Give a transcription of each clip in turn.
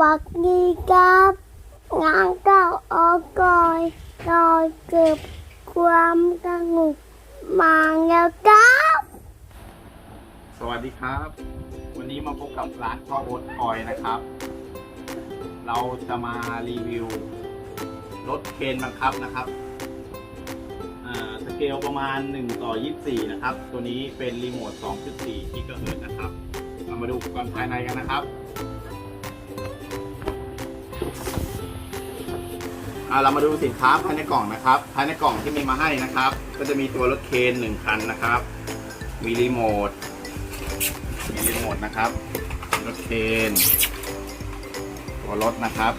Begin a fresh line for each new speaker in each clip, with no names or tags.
วักดีครับงานเก่าออกอยรอยเก็บความสงบมาแล้วครับ
สวัสดีครับ วันนี้มาพบกับร้านข้าวโอ๊ตออยนะครับ เราจะมารีวิวรถเคนบังคับนะครับสเกลประมาณ 1 ต่อ 24 นะครับ ตัวนี้เป็นรีโมท 2.4กิกะเฮิรตซ์นะครับ เรามาดูอุปกรณ์ภายในกันนะครับ อ่าเรามาดูสินค้าภายในกล่องนะครับ ภายในกล่องที่มีมาให้นะครับ ก็จะมีตัวรถเคนหนึ่งคันนะครับ มีรีโมท มีรีโมทนะครับ รถเคน ตัวรถนะครับ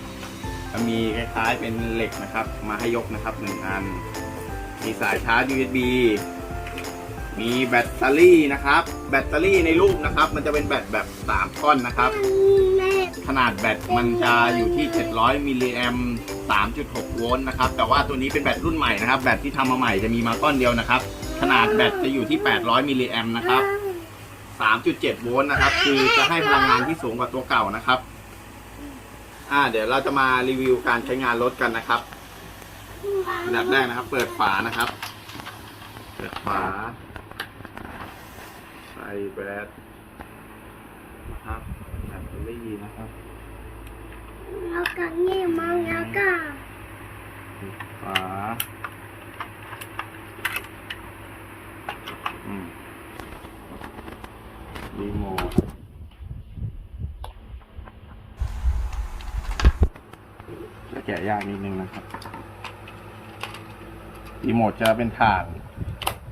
จะมีคล้ายๆเป็นเหล็กนะครับ มาให้ยกนะครับหนึ่งอัน มีสายชาร์จ USB มีแบตเตอรี่นะครับ แบตเตอรี่ในรูปนะครับ มันจะเป็นแบตแบบ3ท่อนนะครับ ขนาดแบตมันจะอยู่ที่ 700 มิลลิแอม3.6 โวลต์นะครับ แต่ว่าตัวนี้เป็นแบตรุ่นใหม่นะครับ แบตที่ทำมาใหม่จะมีมาก้อนเดียวนะครับ ขนาดแบตจะอยู่ที่ 800 มิลลิแอมนะครับ 3.7 โวลต์นะครับ คือจะให้พลังงานที่สูงกว่าตัวเก่านะครับ อ่า เดี๋ยวเราจะมารีวิวการใช้งานรถกันนะครับอันดับแรกนะครับ เปิดฝานะครับ เปิดฝา ใส่แบตนะครับ แบตเตอรี่นะครับ
แล้วก็นี่มาแล้วก็
ปิดฝาอืมรีโมทจะแกะยากนิดนึงนะครับรีโมทจะเป็นฐาน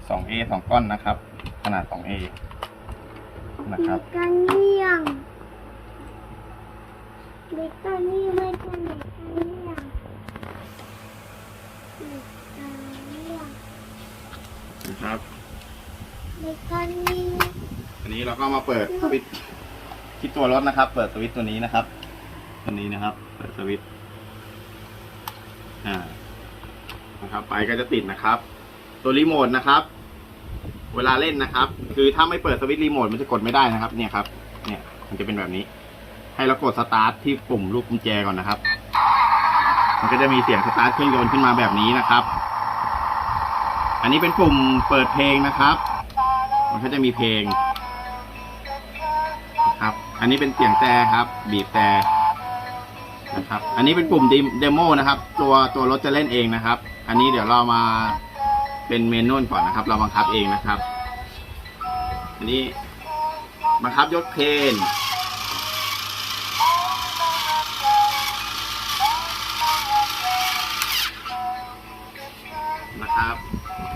2A 2 ก้อนนะครับ ขนาด 2A นะครับ
เด็กกันเลี้ยง เด็กกันนี่ไม่ใช่เด็กกันเลี้ยงเด็กกันเลี้ยง
นะครับ
เด็กกันนี่
อันนี้เราก็มาเปิดสวิตช์ที่ตัวรถนะครับ เปิดสวิตช์ตัวนี้นะครับ ตัวนี้นะครับ เปิดสวิตช์อ่านะครับไปก็จะติดนะครับ ตัวรีโมทนะครับ เวลาเล่นนะครับ คือถ้าไม่เปิดสวิตช์รีโมทมันจะกดไม่ได้นะครับ เนี่ยครับ เนี่ย มันจะเป็นแบบนี้ ให้เรากดสตาร์ทที่ปุ่มลูกกุญแจก่อนนะครับ มันก็จะมีเสียงสตาร์ทเครื่องยนต์ขึ้นมาแบบนี้นะครับ อันนี้เป็นปุ่มเปิดเพลงนะครับ มันก็จะมีเพลงครับ อันนี้เป็นเสียงแต่ครับ บีบแต่นะครับ อันนี้เป็นปุ่มเดโมนะครับ ตัวตัวรถจะเล่นเองนะครับ อันนี้เดี๋ยวเรามาเป็นเมนูก่อนนะครับ เราบังคับเองนะครับ อันนี้บังคับยกเพลน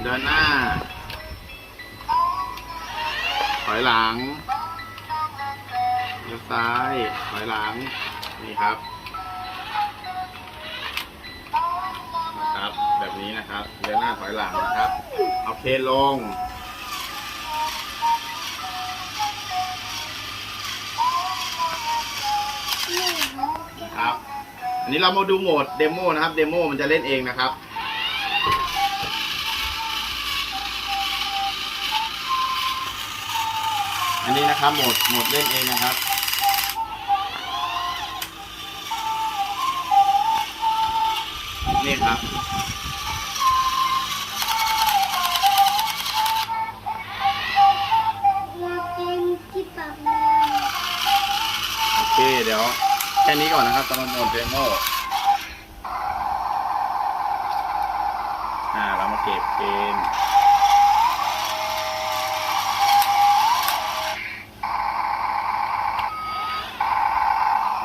ดินหน้า ถอยหลังเลี้ยวซ้าย ถอยหลัง นี่ครับ นะครับ แบบนี้นะครับ เดินหน้าถอยหลังนะครับ เอาเคลง นะครับ อันนี้เรามาดูโหมดเดโมนะครับ เดโมมันจะเล่นเองนะครับ อันนี้นะครับโหมดโหมดเล่นเองนะครับนี่ครับ
เราเป็นที่ปากงาน
โอเคเดี๋ยว แค่นี้ก่อนนะครับสำหรับโหมดเดโมอ่าเรามาเก็บเกม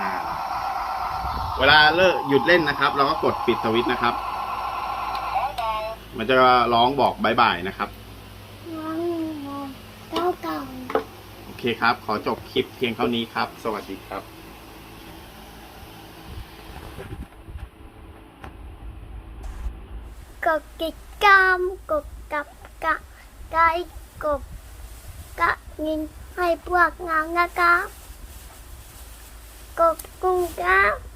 อ่าเวลาเลิกหยุดเล่นนะครับ เราก็กดปิดสวิตช์นะครับ มันจะร้องบอกบายบายนะครับ
น้องหอเก้าเก่า
โอเคครับ ขอจบคลิปเพียงเท่านี้ครับ สวัสดีครับ
กดติดตามกดกับกะไลค์กดกระยินให้พวกงานนะครับกดกุ้งครับ